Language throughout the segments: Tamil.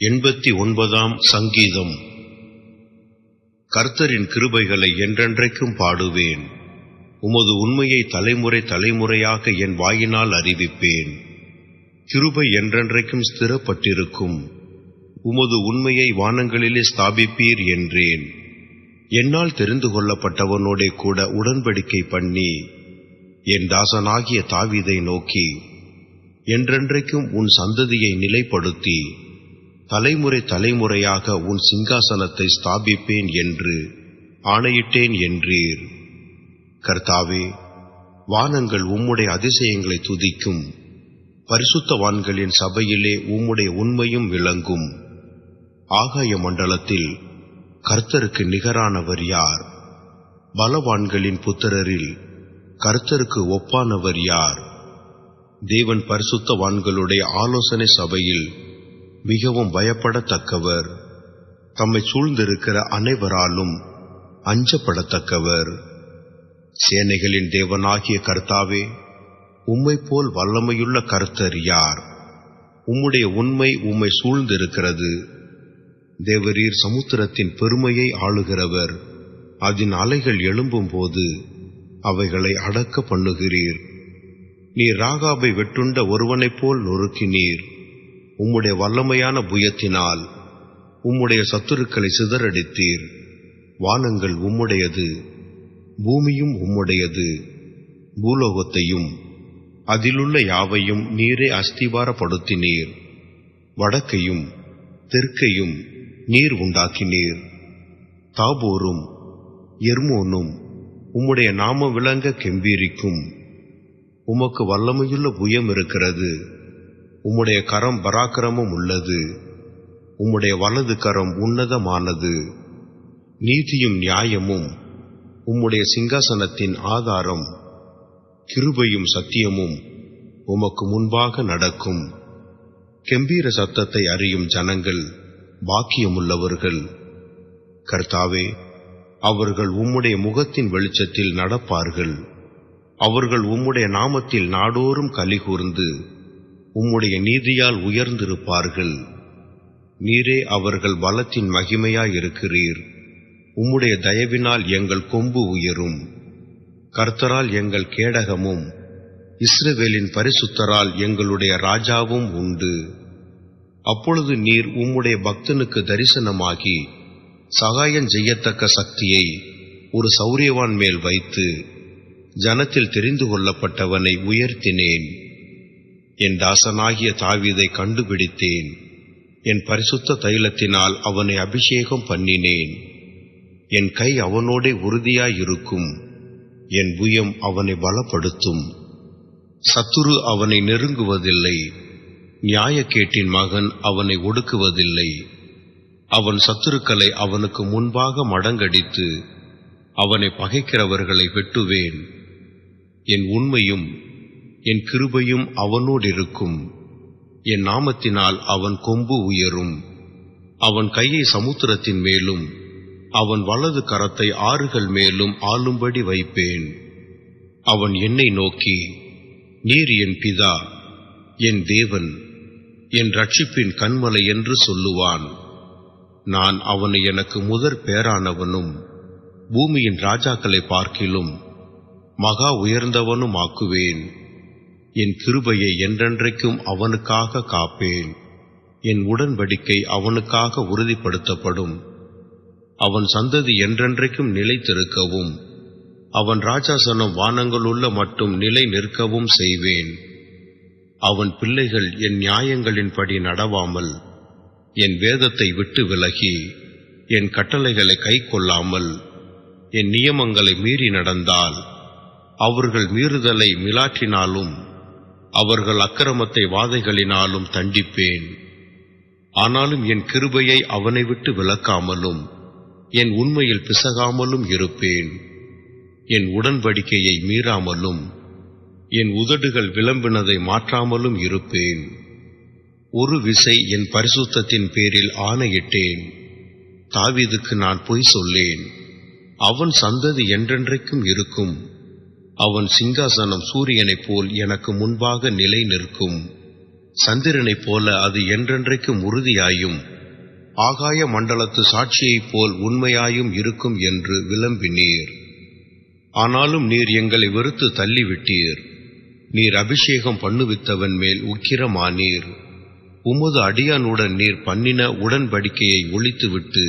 எண்பத்தி ஒன்பதாம் சங்கீதம். கர்த்தரின் கிருபைகளை என்றென்றைக்கும் பாடுவேன். உமது உண்மையை தலைமுறை தலைமுறையாக என் வாயினால் அறிவிப்பேன். கிருபை என்றென்றைக்கும் ஸ்திரப்பட்டிருக்கும். உமது உண்மையை வானங்களிலே ஸ்தாபிப்பீர் என்றேன். என்னால் தெரிந்து கொள்ளப்பட்டவனோடே கூட உடன்படிக்கை பண்ணி என் தாசனாகிய தாவிதை நோக்கி என்றென்றைக்கும் உன் சந்ததியை நிலைப்படுத்தி தலைமுறை தலைமுறையாக உன் சிங்காசனத்தை ஸ்தாபிப்பேன் என்று ஆணையிட்டேன் என்றீர். கர்த்தாவே வானங்கள் உம்முடைய அதிசயங்களை துதிக்கும். பரிசுத்தவான்களின் சபையிலே உம்முடைய உண்மையும் விளங்கும். ஆகாய மண்டலத்தில் கர்த்தருக்கு நிகரானவர் யார்? பலவான்களின் புத்திரரில் கர்த்தருக்கு ஒப்பானவர் யார்? தேவன் பரிசுத்தவான்களுடைய ஆலோசனை சபையில் மிகவும் பயப்படத்தக்கவர். தம்மை சூழ்ந்திருக்கிற அனைவராலும் அஞ்சப்படத்தக்கவர். சேனைகளின் தேவனாகிய கர்த்தாவே உம்மை போல் வல்லமையுள்ள கர்த்தர் யார்? உம்முடைய உண்மை உம்மை சூழ்ந்திருக்கிறது. தேவரீர் சமுத்திரத்தின் பெருமையை ஆளுகிறவர். அதன் அலைகள் எழும்பும் போது அவைகளை அடக்க பண்ணுகிறீர். நீர் ராகாபை வெட்டுண்ட ஒருவனைப் போல் நொறுக்கினீர். உம்முடைய வல்லமையான புயத்தினால் உம்முடைய சத்துருக்களை சிதறடித்தீர். வானங்கள் உம்முடையது பூமியும் உம்முடையது பூலோகத்தையும் அதிலுள்ள யாவையும் நீரே அஸ்திவாரப்படுத்தினீர் வடக்கையும் தெற்கையும் நீர் உண்டாக்கினீர். தாபோரும் எர்மோனும் உம்முடைய நாம விளங்க கெம்பீரிக்கும். உமக்கு வல்லமையுள்ள புயம் இருக்கிறது. உம்முடைய கரம் பராக்கிரமம் உள்ளது. உம்முடைய வலது கரம் உன்னதமானது. நீதியும் நியாயமும் உம்முடைய சிங்காசனத்தின் ஆதாரம் கிருபையும் சத்தியமும் உமக்கு முன்பாக நடக்கும். கெம்பீர சத்தத்தை அறியும் ஜனங்கள் பாக்கியமுள்ளவர்கள். கர்த்தாவே அவர்கள் உம்முடைய முகத்தின் வெளிச்சத்தில் நடப்பார்கள். அவர்கள் உம்முடைய நாமத்தில் நாடோறும் கலிகூர்ந்து உம்முடைய நீதியால் உயர்ந்திருப்பார்கள். நீரே அவர்கள் பலத்தின் மகிமையாயிருக்கிறீர். உம்முடைய தயவினால் எங்கள் கொம்பு உயரும். கர்த்தரால் எங்கள் கேடகமும் இஸ்ரவேலின் பரிசுத்தரால் எங்களுடைய ராஜாவும் உண்டு. அப்பொழுது நீர் உம்முடைய பக்தனுக்கு தரிசனமாகி சகாயம் செய்யத்தக்க சக்தியை ஒரு சௌரியவான் மேல் வைத்து ஜனத்தில் தெரிந்து கொள்ளப்பட்டவனை உயர்த்தினேன். என் தாசனாகிய தாவீதை கண்டுபிடித்தேன். என் பரிசுத்த தைலத்தினால் அவனை அபிஷேகம் பண்ணினேன். என் கை அவனோடே உறுதியாயிருக்கும். என் புயம் அவனை பலப்படுத்தும். சத்துரு அவனை நெருங்குவதில்லை. நியாயக்கேட்டின் மகன் அவனை ஒடுக்குவதில்லை. அவன் சத்துருக்களை அவனுக்கு முன்பாக மடங்கடித்து அவனை பகைக்கிறவர்களை வெட்டுவேன். என் உண்மையும் என் கிருபையும் அவனோடிருக்கும். என் நாமத்தினால் அவன் கொம்பு உயரும். அவன் கையை சமுத்திரத்தின் மேலும். அவன் வலது கரத்தை ஆறுகள் மேலும் ஆளும்படி வைப்பேன். அவன் என்னை நோக்கி நீர் என் பிதா என் தேவன் என் ரட்சிப்பின் கண்மலை என்று சொல்லுவான். நான் அவனை எனக்கு முதற் பேரானவனும் பூமியின் ராஜாக்களை பார்க்கிலும் மகா உயர்ந்தவனும் ஆக்குவேன் என் கிருபையை என்றென்றைக்கும் அவனுக்காக காப்பேன். என் உடன்படிக்கை அவனுக்காக உறுதிப்படுத்தப்படும். அவன் சந்ததி என்றென்றைக்கும் நிலைத்திருக்கவும். அவன் ராஜாசனம் வானங்களுள்ள மட்டும் நிலை நிற்கவும் செய்வேன். அவன் பிள்ளைகள் என் நியாயங்களின்படி நடவாமல் என் வேதத்தை விட்டு விலகி என் கட்டளைகளை கை கொள்ளாமல் என் நியமங்களை மீறி நடந்தால் அவர்கள் மீறுதலை மிலாற்றினாலும் அவர்கள் அக்கிரமத்தை வாதைகளினாலும் தண்டிப்பேன். ஆனாலும் என் கிருபையை அவனை விட்டு விலக்காமலும் என் உண்மையில் பிசகாமலும் இருப்பேன். என் உடன்படிக்கையை மீறாமலும் என் உதடுகள் விளம்பினதை மாற்றாமலும் இருப்பேன். ஒரு விசை என் பரிசுத்தத்தின் பேரில் ஆணையிட்டேன். தாவிதுக்கு நான் பொய் சொல்லேன். அவன் சந்ததி என்றென்றைக்கும் இருக்கும். அவன் சிங்காசனம் சூரியனைப் போல் எனக்கு முன்பாக நிலை நிற்கும் சந்திரனைப் போல அது என்றென்றைக்கும் உறுதியாயும் ஆகாய மண்டலத்து சாட்சியைப் போல் உண்மையாயும் இருக்கும் என்று விளம்பினீர். ஆனாலும் நீர் எங்களை வெறுத்து தள்ளிவிட்டீர். நீர் அபிஷேகம் பண்ணுவித்தவன் மேல் உக்கிரமானீர். உமது அடியானுடன் நீர் பண்ணின உடன்படிக்கையை ஒழித்துவிட்டு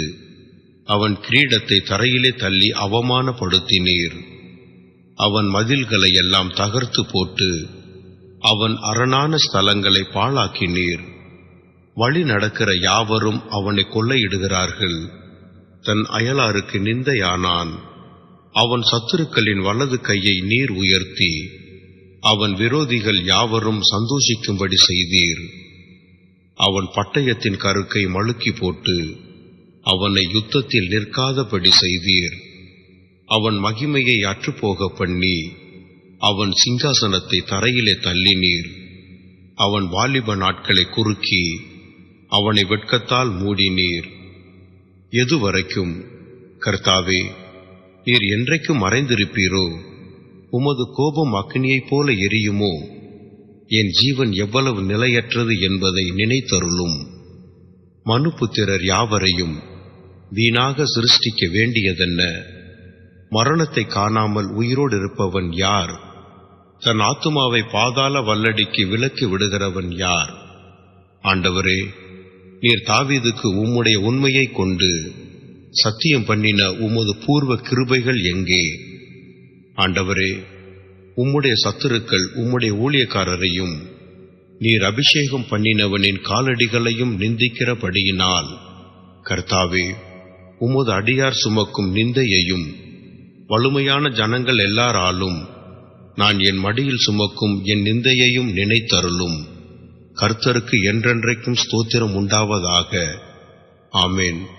அவன் கிரீடத்தை தரையிலே தள்ளி அவமானப்படுத்தினீர். அவன் மதில்களை எல்லாம் தகர்த்து போட்டு அவன் அரணான ஸ்தலங்களை பாழாக்கினீர் வழி நடக்கிற யாவரும் அவனை கொள்ளையிடுகிறார்கள். தன் அயலாருக்கு நிந்தையானான். அவன் சத்துருக்களின் வலது கையை நீர் உயர்த்தி அவன் விரோதிகள் யாவரும் சந்தோஷிக்கும்படி செய்தீர். அவன் பட்டயத்தின் கருக்கை மழுக்கி போட்டு அவனை யுத்தத்தில் நிற்காதபடி செய்தீர். அவன் மகிமையை அற்றுப்போக பண்ணி அவன் சிங்காசனத்தை தரையிலே தள்ளினீர். அவன் வாலிப நாட்களை குறுக்கி அவனை வெட்கத்தால் மூடினீர். எதுவரைக்கும் கர்த்தாவே நீர் என்றைக்கும் மறைந்திருப்பீரோ உமது கோபம் அக்னியைப் போல எரியுமோ? என் ஜீவன் எவ்வளவு நிலையற்றது என்பதை நினைத்தருளும். மனுபுத்திரர் யாவரையும் வீணாக சிருஷ்டிக்க வேண்டியதென்ன? மரணத்தை காணாமல் உயிரோடு இருப்பவன் யார்? தன் ஆத்துமாவை பாதாள வல்லடிக்கு விலக்கி விடுகிறவன் யார்? ஆண்டவரே நீர் தாவீதுக்கு உம்முடைய உண்மையை கொண்டு சத்தியம் பண்ணின உமது பூர்வ கிருபைகள் எங்கே? ஆண்டவரே உம்முடைய சத்துருக்கள் உம்முடைய ஊழியக்காரரையும் நீர் அபிஷேகம் பண்ணினவனின் காலடிகளையும் நிந்திக்கிறபடியினால் கர்த்தாவே உமது அடியார் சுமக்கும் நிந்தையையும் வலுமையான ஜனங்கள் எல்லாராலும் நான் என் மடியில் சுமக்கும் என் நிந்தையையும் நினைத்தருளும். கர்த்தருக்கு என்றென்றைக்கும் ஸ்தோத்திரம் உண்டாவதாக. ஆமேன்.